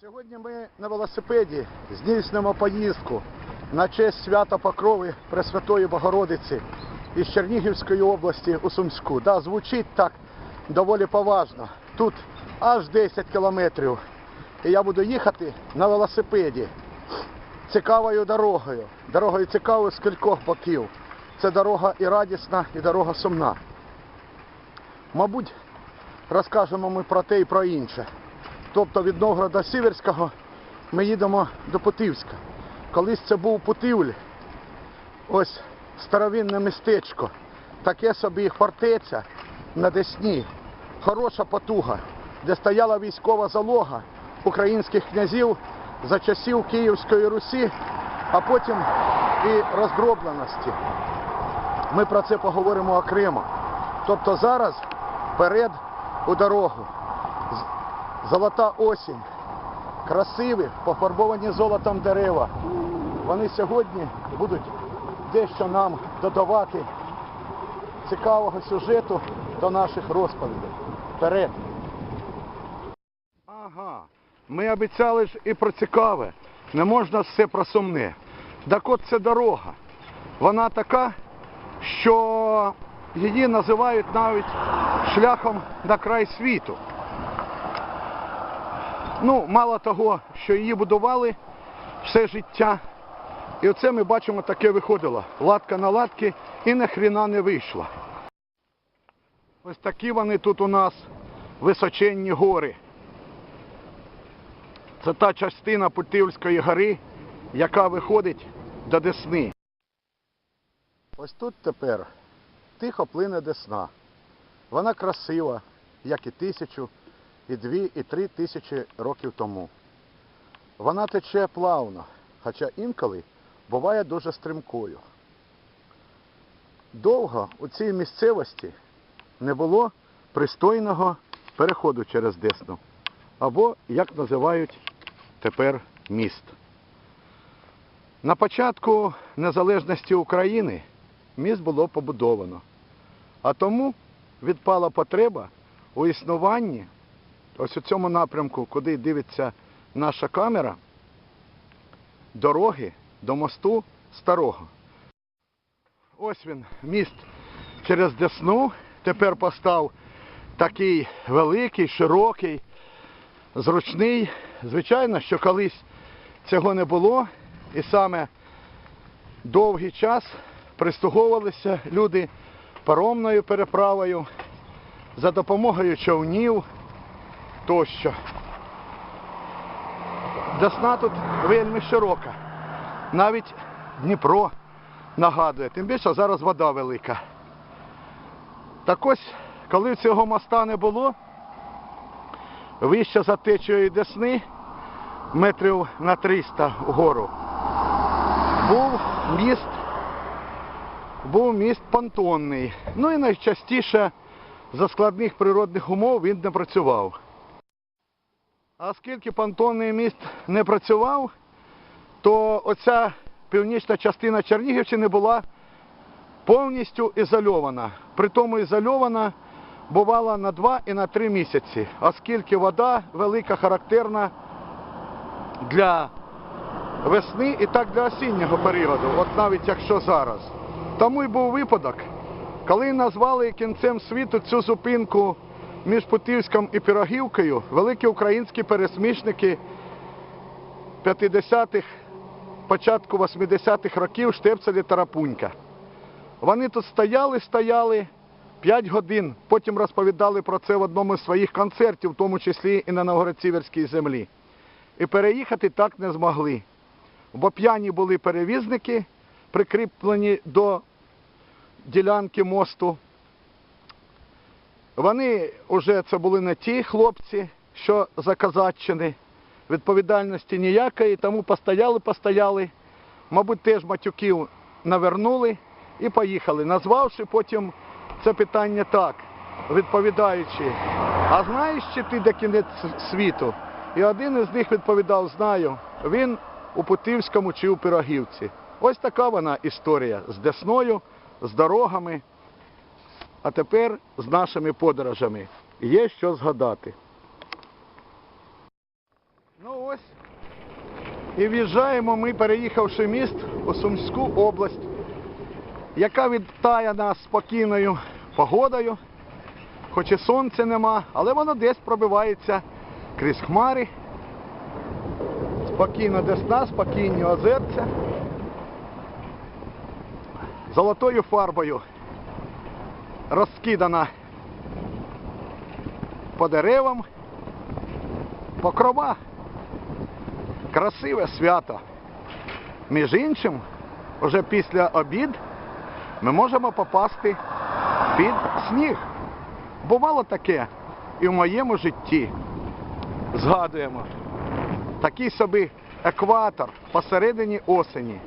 Сьогодні ми на велосипеді здійснимо поїздку на честь свята Покрови Пресвятої Богородиці із Чернігівської області у Сумську. Да, звучить так доволі поважно. Тут аж 10 кілометрів. І я буду їхати на велосипеді цікавою дорогою. Дорогою цікавою з кількох боків. Це дорога і радісна, і дорога сумна. Мабуть, розкажемо ми про те і про інше. Тобто від Новгорода Сіверського ми їдемо до Путивська. Колись це був Путивль, ось старовинне містечко, таке собі фортеця на Десні, хороша потуга, де стояла військова залога українських князів за часів Київської Русі, а потім і роздробленості. Ми про це поговоримо окремо. Тобто зараз вперед у дорогу. Золота осінь, красиві, пофарбовані золотом дерева. Вони сьогодні будуть дещо нам додавати цікавого сюжету до наших розповідей. Вперед! Ага, ми обіцяли ж і про цікаве. Не можна все про сумне. Так от це дорога. Вона така, що її називають навіть шляхом на край світу. Ну, мало того, що її будували все життя. І оце ми бачимо, таке виходило. Латка на латки і на хріна не вийшла. Ось такі вони тут у нас височенні гори. Це та частина Путивльської гори, яка виходить до Десни. Ось тут тепер тихо плине Десна. Вона красива, як і тисячу, і дві, і три тисячі років тому. Вона тече плавно, хоча інколи буває дуже стрімкою. Довго у цій місцевості не було пристойного переходу через Десну, або, як називають тепер, міст. На початку незалежності України міст було побудовано, а тому відпала потреба у існуванні ось у цьому напрямку, куди дивиться наша камера, дороги до мосту старого. Ось він, міст через Десну. Тепер постав такий великий, широкий, зручний. Звичайно, що колись цього не було. І саме довгий час пристуговувалися люди паромною переправою за допомогою човнів тощо. Десна тут вельми широка. Навіть Дніпро нагадує, тим більше зараз вода велика. Так ось, коли цього моста не було, вище за течією Десни, метрів на 300 вгору, був міст, був міст понтонний. Ну і найчастіше за складних природних умов він не працював. А оскільки понтонний міст не працював, то оця північна частина Чернігівщини була повністю ізольована. При тому ізольована бувала на 2 і на 3 місяці, оскільки вода велика, характерна для весни і так для осіннього періоду, от навіть якщо зараз. Тому й був випадок, коли назвали кінцем світу цю зупинку між Путівськом і Пірогівкою, великі українські пересмішники 50-х, початку 80-х років Штепцель і Тарапунька. Вони тут стояли, стояли 5 годин, потім розповідали про це в одному з своїх концертів, в тому числі і на Новгород-Сіверській землі. І переїхати так не змогли. Бо п'яні були перевізники, прикріплені до ділянки мосту. Вони вже це були не ті хлопці, що за Казаччини. Відповідальності ніякої, тому постояли, постояли. Мабуть, теж матюків навернули і поїхали, назвавши потім це питання так, відповідаючи, а знаєш чи ти де кінець світу? І один із них відповідав, знаю, він у Путивському чи у Пирогівці. Ось така вона історія з Десною, з дорогами, а тепер з нашими подорожами. Є що згадати. Ну ось. І в'їжджаємо ми, переїхавши міст у Сумську область, яка вітає нас спокійною погодою. Хоч і сонця нема, але воно десь пробивається крізь хмари. Спокійна десна, спокійні озерця. Золотою фарбою розкидана по деревам, покрова. Красиве свято. Між іншим, вже після обід ми можемо попасти під сніг. Бувало таке і в моєму житті. Згадуємо. Такий собі екватор посередині осені.